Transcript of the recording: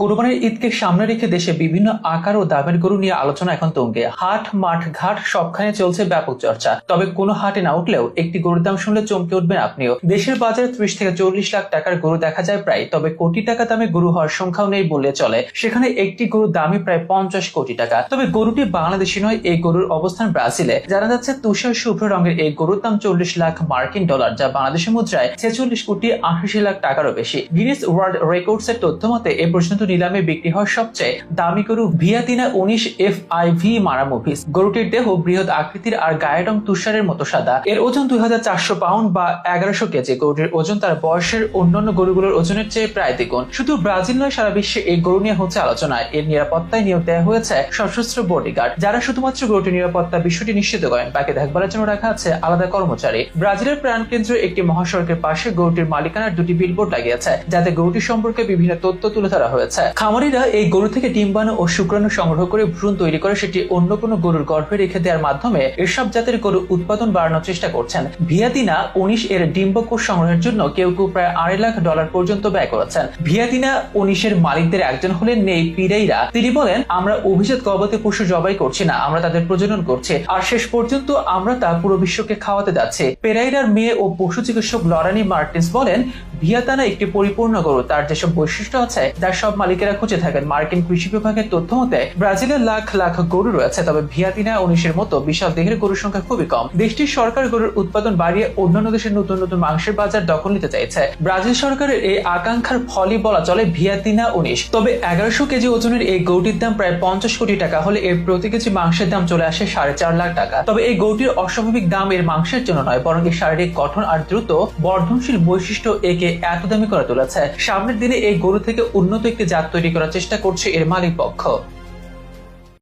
কোরবানির ঈদকে সামনে রেখে দেশে বিভিন্ন আকার ও দামের গরু নিয়ে আলোচনা এখন তুঙ্গে। হাট, মাঠ, ঘাট সবখানে চলছে ব্যাপক চর্চা। তবে কোনো হাটে না উঠলেও একটি গরুর দাম শুনলে চমকে উঠবেন আপনিও। দেশের বাজারে ত্রিশ থেকে চল্লিশ লাখ টাকার গরু দেখা যায় প্রায়, তবে কোটি টাকা দামে গরু হওয়ার সংখ্যাও নেই বললে চলে। সেখানে একটি গরুর দামই প্রায় পঞ্চাশ কোটি টাকা। তবে গরুটি বাংলাদেশি নয়, এই গরুর অবস্থান ব্রাজিলে। জানা যাচ্ছে তুষার শুভ্র রঙের এই গরুর দাম চল্লিশ লাখ মার্কিন ডলার, যা বাংলাদেশের মুদ্রায় ছেচল্লিশ কোটি আশি লাখ টাকারও বেশি। গিনেস ওয়ার্ল্ড রেকর্ডস এর তথ্য মতে এ পর্যন্ত নিলামে বিক্রি হওয়া সবচেয়ে দামি গরু ভিয়াতিনা উনিশ F I V Mara Movis গরুটির দেহ বৃহৎ আকৃতির আর গায়ের রং তুষারের মতো সাদা। এর ওজন দুই হাজার চারশো পাউন্ড বা এগারোশো কেজি। গরুটির ওজন তার বয়সের অন্যান্য গরুগুলোর ওজনের চেয়ে প্রায় দ্বিগুণ। শুধু ব্রাজিল নয়, সারা বিশ্বে এই গরু নিয়ে হচ্ছে আলোচনা এর নিরাপত্তায় নিয়োগ দেওয়া হয়েছে সশস্ত্র বডিগার্ড, যারা শুধুমাত্র গরুটির নিরাপত্তা বিষয়টি নিশ্চিত করেন। বাকি দেখভালের জন্য রাখা আছে আলাদা কর্মচারী। ব্রাজিলের প্রাণকেন্দ্র একটি মহাসড়কের পাশে গরুটির মালিকানার দুটি বিলবোর্ড লাগিয়েছে, যাতে গরুটি সম্পর্কে বিভিন্ন তথ্য তুলে ধরা হয়েছে। খামারিরা এই গরু থেকে ডিম্বাণু ও শুক্রাণু সংগ্রহ করে ভ্রূণ তৈরি করে সেটি অন্য কোনো গরুর গর্ভে রেখে দেওয়ার মাধ্যমে এসব জাতের গরু উৎপাদন বাড়ানোর চেষ্টা করছেন। ভিয়াতিনা উনিশ এর ডিম্বকোষ সংগ্রহের জন্য কেউ কেউ প্রায় আড়াই লাখ ডলার পর্যন্ত ব্যয় করেছেন। ভিয়াতিনা উনিশের মালিকদের একজন হলেন নেই পিরেইরা তিনি বলেন, আমরা অভিজাত গবাদি পশু জবাই করছি না, আমরা তাদের প্রজনন করছি। আর শেষ পর্যন্ত আমরা তা পুরো বিশ্বকে খাওয়াতে যাচ্ছি। পেরাইরার মেয়ে ও পশু চিকিৎসক লরানি মার্টিন্স বলেন ভিয়াতানা একটি পরিপূর্ণ গরু। তার যেসব বৈশিষ্ট্য আছে, তার সব মালিকেরা খুঁজে থাকেন। মার্কিন কৃষি বিভাগের তথ্য মতে ব্রাজিলের লাখ লাখ গরু রয়েছে, তবে ভিয়াতিনা উনিশের মতো বিশাল দেহের গরুর সংখ্যা খুবই কম। দেশটির সরকার গরুর উৎপাদন বাড়িয়ে অন্যান্য দেশের নতুন নতুন মাংসের বাজার দখল নিতে চাইছে। ব্রাজিল সরকারের এই আকাঙ্ক্ষার ফলই বলা চলে ভিয়াতিনা উনিশ। তবে এগারোশো কেজি ওজনের এই গরুটির দাম প্রায় পঞ্চাশ কোটি টাকা হলে এর প্রতি কেজি মাংসের দাম চলে আসে সাড়ে চার লাখ টাকা। তবে এই গরুটির অস্বাভাবিক দাম এর মাংসের জন্য নয়, বরং এর শারীরিক গঠন আর দ্রুত বর্ধনশীল বৈশিষ্ট্য একে এত দামি করে তুলেছে। সামনের দিনে এই গরু থেকে উন্নত একটি জাত তৈরি করার চেষ্টা করছে এর মালিক পক্ষ